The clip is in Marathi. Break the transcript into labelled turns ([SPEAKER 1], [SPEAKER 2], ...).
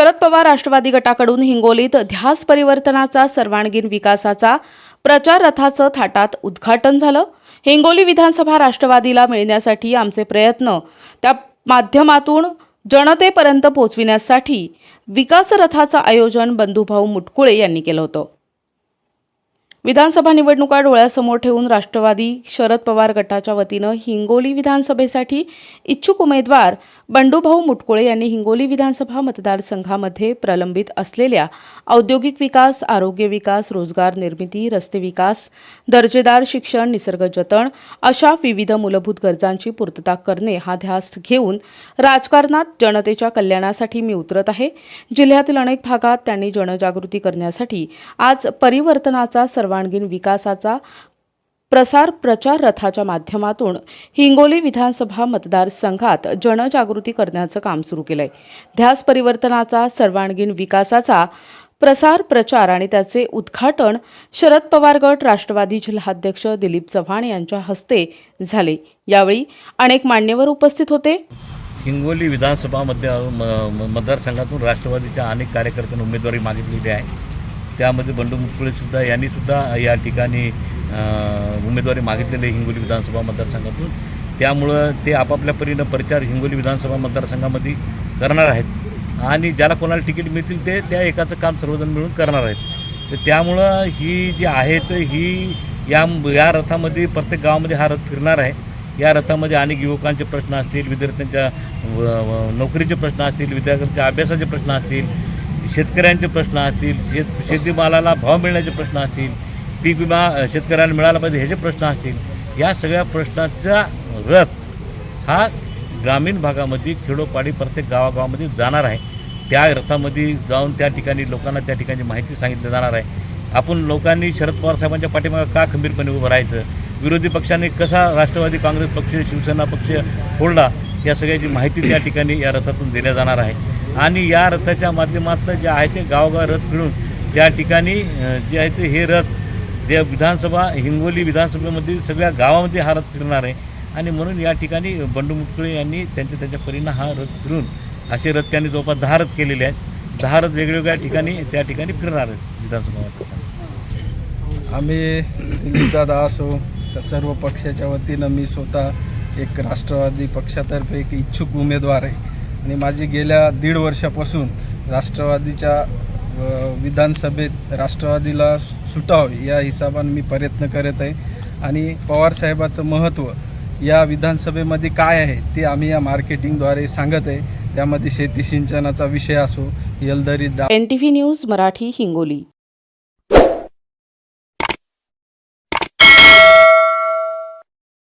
[SPEAKER 1] शरद पवार राष्ट्रवादी गटाकडून हिंगोलीत ध्यास परिवर्तनाचा सर्वांगीण विकासाचा प्रचार रथाचं थाटात उद्घाटन झालं. हिंगोली विधानसभा राष्ट्रवादीला मिळण्यासाठी आमचे प्रयत्न त्या माध्यमातून जनतेपर्यंत पोहोचविण्यासाठी विकास रथाचं आयोजन बंधुभाऊ मुटकुळे यांनी केलं होतं. विधानसभा निवडणुका डोळ्यासमोर ठेवून राष्ट्रवादी शरद पवार गटाच्या वतीनं हिंगोली विधानसभेसाठी इच्छुक उमेदवार बंडूभाऊ मुटकुळे यांनी हिंगोली विधानसभा मतदारसंघामध्ये प्रलंबित असलेल्या औद्योगिक विकास आरोग्य विकास रोजगार निर्मिती रस्ते विकास दर्जेदार शिक्षण निसर्ग जतन अशा विविध मूलभूत गरजांची पूर्तता करणे हा ध्यास घेऊन राजकारणात जनतेच्या कल्याणासाठी मी उतरत आहे. जिल्ह्यातील अनेक भागात त्यांनी जनजागृती करण्यासाठी आज परिवर्तनाचा सर्वांगीण विकासाचा प्रसार प्रचार रथाच्या माध्यमातून हिंगोली विधानसभा मतदारसंघात जनजागृती करण्याचं काम सुरू केलं आहे ध्यास परिवर्तनाचा सर्वांगीण विकासाचा प्रसार प्रचार आणि त्याचे उद्घाटन शरद पवार गट राष्ट्रवादी जिल्हाध्यक्ष दिलीप चव्हाण यांच्या हस्ते झाले. यावेळी अनेक मान्यवर उपस्थित होते.
[SPEAKER 2] हिंगोली विधानसभामध्ये म- म- मतदारसंघातून राष्ट्रवादीच्या अनेक कार्यकर्त्यांनी उमेदवारी मागितलेली आहे. त्यामध्ये बंडू मुटकुळेसुद्धा यांनीसुद्धा या ठिकाणी उमेदवारी मागितलेली आहे हिंगोली विधानसभा मतदारसंघातून. त्यामुळं ते आपापल्या परीनं प्रचार हिंगोली विधानसभा मतदारसंघामध्ये करणार आहेत. आणि ज्याला कोणाला तिकीट मिळतील ते त्या एकाचं काम सर्वजण मिळून करणार आहेत. तर त्यामुळं ही जी आहे तर ही या या रथामध्ये प्रत्येक गावामध्ये हा रथ फिरणार आहे. या रथामध्ये अनेक युवकांचे प्रश्न असतील विद्यार्थ्यांच्या व- नोकरीचे प्रश्न असतील विद्यार्थ्यांच्या अभ्यासाचे प्रश्न असतील शेतकऱ्यांचे प्रश्न असतील शेत शेतीमालाला भाव मिळण्याचे प्रश्न असतील पीक विमा शेतकऱ्यांना मिळाला पाहिजे हे जे प्रश्न असतील या सगळ्या प्रश्नाचा रथ हा ग्रामीण भागामध्ये खेडोपाडी प्रत्येक गावागावामध्ये जाणार आहे. त्या रथामध्ये जाऊन त्या ठिकाणी लोकांना त्या ठिकाणी माहिती सांगितली जाणार आहे. आपण लोकांनी शरद पवार साहेबांच्या पाठीमागे का खंबीरपणे उभं राहायचं? विरोधी पक्षांनी कसा राष्ट्रवादी काँग्रेस पक्ष शिवसेना पक्ष फोडला या सगळ्याची माहिती त्या ठिकाणी या रथातून दिल्या जाणार आहे. आणि या रथाच्या माध्यमातून जे आहे ते गावगाव रथ फिरून त्या ठिकाणी जे आहे ते हे रथ जे विधानसभा हिंगोली विधानसभेमध्ये सगळ्या गावामध्ये हा रथ फिरणार आहे. आणि म्हणून या ठिकाणी बंडू मुटकुळे यांनी त्यांच्या त्यांच्या परीनं हा रथ फिरून असे रथ त्यांनी जवळपास दहा रथ केलेले आहेत. दहा रथ वेगवेगळ्या ठिकाणी त्या ठिकाणी फिरणार आहेत विधानसभा
[SPEAKER 3] आम्ही दादा असो तर सर्व पक्षाच्या वतीनं मी स्वतः एक राष्ट्रवादी पक्षातर्फे एक इच्छुक उमेदवार आहे. आणि माझी गेल्या दीड वर्षापासून राष्ट्रवादीच्या विधानसभेत राष्ट्रवादीला सुटावं या हिशोबाने मी प्रयत्न करत आहे. आणि पवारसाहेबाचं महत्त्व या विधानसभेमध्ये काय आहे ते आम्ही या मार्केटिंगद्वारे सांगत आहे. त्यामध्ये शेती सिंचनाचा विषय असो Yeldari
[SPEAKER 1] N T V news Marathi Hingoli.